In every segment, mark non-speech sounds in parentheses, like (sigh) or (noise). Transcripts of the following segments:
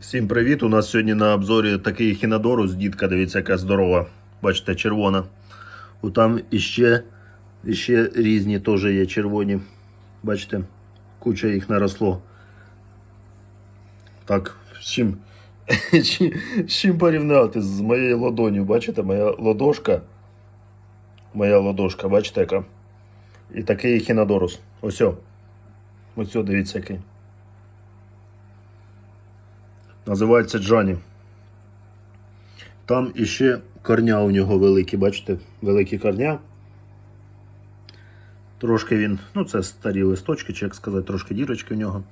Всім привіт! У нас сьогодні на обзорі такий хінодорус, дітка, дивіться, яка здорова. Бачите, червона. У там іще, іще різні теж є червоні. Бачите, куча їх наросло. Так, з чим, (laughs) з чим порівняти з моєю ладонью? Бачите, моя ладошка. Моя ладошка, бачите, яка? І такий хінодорус. Ось. о. Ось, о, дивіться, який. Називається Джані. Там іще корня у нього великі, бачите, великі корня. Трошки він, ну це старі листочки, чи як сказати, трошки дірочки в нього.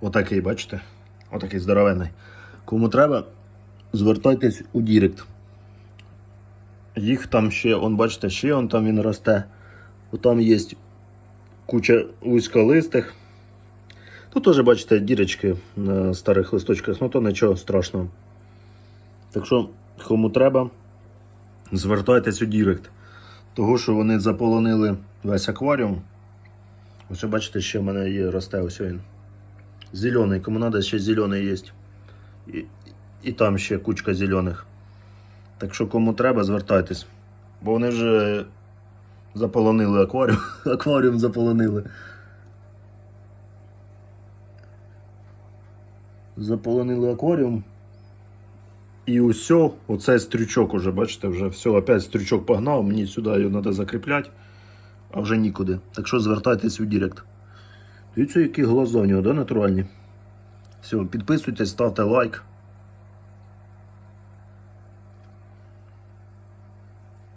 Отакий, бачите? Отакий здоровенний. Кому треба, звертайтесь у Дірект. Їх там ще, он, бачите, ще он там він росте. Отам є куча вузьколистих. Тут теж бачите дірочки на старих листочках, ну то нічого страшного. Так що, кому треба, звертайтесь у Дірект. Того, що вони заполонили весь акваріум. Ось бачите, ще в мене є росте ось він. Зелений, кому треба, ще зелений є. І, і там ще кучка зелених. Так що кому треба, звертайтесь. Бо вони вже заполонили акваріум. (laughs) Акваріум заполонили. Заполонили акваріум. І усе, оцей стрючок уже, бачите, вже все, опять стрючок погнав, мені сюди його треба закріпляти, а вже нікуди. Так що звертайтесь у Директ. Дивіться, які глаза у нього, да, натуральні. Все, підписуйтесь, ставте лайк.